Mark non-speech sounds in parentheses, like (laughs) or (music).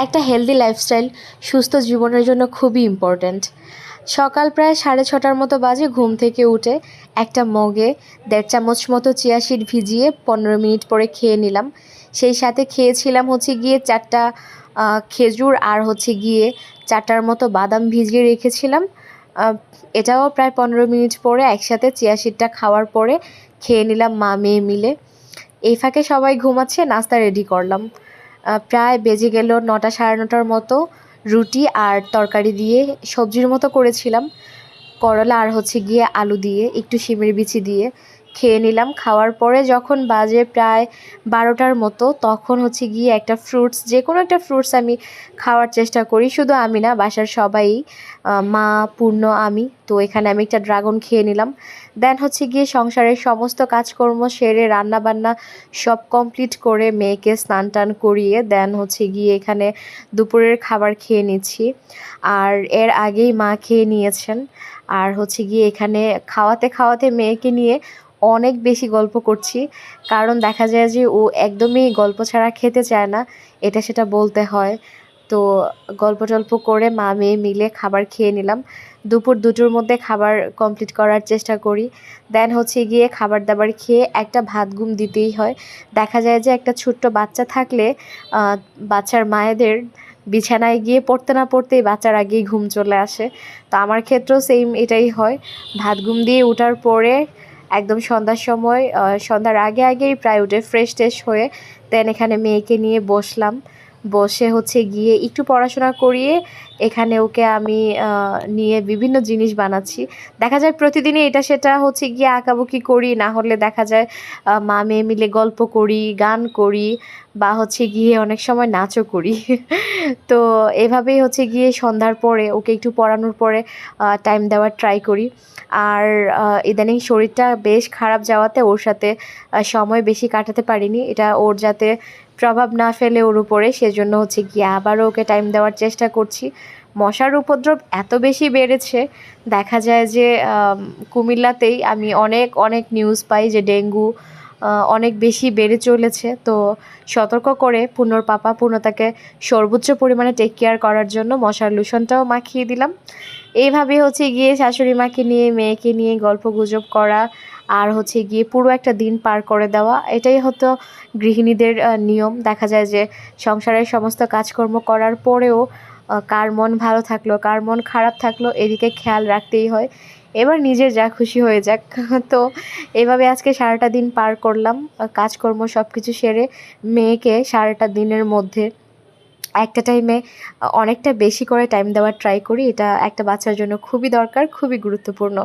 একটা healthy lifestyle সুস্থ জীবনের জন্য খুবই ইম্পর্ট্যান্ট সকাল প্রায় সাড়ে ছটার মতো বাজে ঘুম থেকে উঠে একটা মগে দেড় চামচ মতো চিয়া সিড ভিজিয়ে পনেরো মিনিট পরে খেয়ে নিলাম। সেই সাথে খেয়েছিলাম হচ্ছে গিয়ে চারটা খেজুর আর হচ্ছে গিয়ে চারটার মতো বাদাম ভিজিয়ে রেখেছিলাম। এটাও প্রায় পনেরো মিনিট পরে একসাথে চিয়া সিডটা খাওয়ার পরে খেয়ে নিলাম মা মেয়ে মিলে। এই ফাঁকে সবাই ঘুমাচ্ছে, নাস্তা রেডি করলাম। প্রায় বেজে গেল নটা সাড়ে নটার মতো রুটি আর তরকারি দিয়ে সবজির মতো করেছিলাম। করলা আর হচ্ছে গিয়ে আলু দিয়ে, একটু শিমের বিচি দিয়ে। খেয়ে নিলাম। খাওয়ার পরে যখন বাজে প্রায় বারোটার মতো, তখন হচ্ছে গিয়ে একটা ফ্রুটস যে কোনো একটা ফ্রুটস আমি খাওয়ার চেষ্টা করি। শুধু আমি না, বাসার সবাই মা, পূর্ণ, আমি, তো এখানে আমি একটা ড্রাগন খেয়ে নিলাম। দেন হচ্ছে গিয়ে সংসারের সমস্ত কাজকর্ম সেরে রান্না বান্না সব কমপ্লিট করে মেয়েকে স্নান টান করিয়ে দেন হচ্ছে গিয়ে এখানে দুপুরের খাবার খেয়ে নিচ্ছি। আর এর আগেই মা খেয়ে নিয়েছেন। আর হচ্ছে গিয়ে এখানে খাওয়াতে খাওয়াতে মেয়েকে নিয়ে অনেক বেশি গল্প করছি। কারণ দেখা যায় যে ও একদমই গল্প ছাড়া খেতে চায় না, এটা সেটা বলতে হয়। তো গল্প টল্প করে মা মেয়ে মিলে খাবার খেয়ে নিলাম। দুপুর দুটোর মধ্যে খাবার কমপ্লিট করার চেষ্টা করি। দেন হচ্ছে গিয়ে খাবার দাবার খেয়ে একটা ভাত ঘুম দিতেই হয়। দেখা যায় যে একটা ছোট্ট বাচ্চা থাকলে বাচ্চার মায়েদের বিছানায় গিয়ে পড়তে না পড়তেই বাচ্চার আগেই ঘুম চলে আসে। তো আমার ক্ষেত্রেও সেম এটাই হয়। ভাত ঘুম দিয়ে ওঠার পরে একদম সন্ধ্যার সময় সন্ধ্যার আগে আগেই প্রায় উঠে ফ্রেশ ট্রেশ হয়ে দেন এখানে মেয়েকে নিয়ে বসলাম। বসে হচ্ছে গিয়ে একটু পড়াশোনা করিয়ে এখানে ওকে আমি নিয়ে বিভিন্ন জিনিস বানাচ্ছি। দেখা যায় প্রতিদিনই এটা সেটা হচ্ছে গিয়ে আঁকাবুকি করি, না হলে দেখা যায় মা মেয়ে মিলে গল্প করি, গান করি বা হচ্ছে গিয়ে অনেক সময় নাচও করি। (laughs) তো এভাবেই হচ্ছে গিয়ে সন্ধ্যার পরে ওকে একটু পড়ানোর পরে টাইম দেওয়ার ট্রাই করি। আর ইদানিং শরীরটা বেশ খারাপ যাওয়াতে ওর সাথে সময় বেশি কাটাতে পারিনি। এটা ওর যাতে প্রভাব না ফেলে ওর উপরে, সেজন্য হচ্ছে গিয়ে আবারও ওকে টাইম দেওয়ার চেষ্টা করছি। মশার উপদ্রব এত বেশি বেড়েছে, দেখা যায় যে কুমিল্লাতেই আমি অনেক অনেক নিউজ পাই যে ডেঙ্গু অনেক বেশি বেড়ে চলেছে। তো সতর্ক করে পূর্ণর পাপা পূর্ণ তাকে সর্বোচ্চ পরিমাণে টেক কেয়ার করার জন্য মশার লোশনটাও মাখিয়ে দিলাম। এইভাবে হচ্ছে গিয়ে শাশুড়ি মাকে নিয়ে, মেয়েকে নিয়ে গল্প গুজব করা আর হচ্ছে গিয়ে পুরো একটা দিন পার করে দেওয়া, এটাই হতো গৃহিণীদের নিয়ম। দেখা যায় যে সংসারের সমস্ত কাজকর্ম করার পরেও কার মন ভালো থাকল, কার মন খারাপ থাকল, এদিকে খেয়াল রাখতেই হয়। এবার নিজের যা খুশি হয়ে যাক। (laughs) তো এভাবে আজকে সারাটা দিন পার করলাম। কাজকর্ম সব কিছু সেরে মেয়েকে সারাটা দিনের মধ্যে একটা টাইমে অনেকটা বেশি করে টাইম দেওয়ার ট্রাই করি। এটা একটা বাচ্চার জন্য খুবই দরকার, খুবই গুরুত্বপূর্ণ।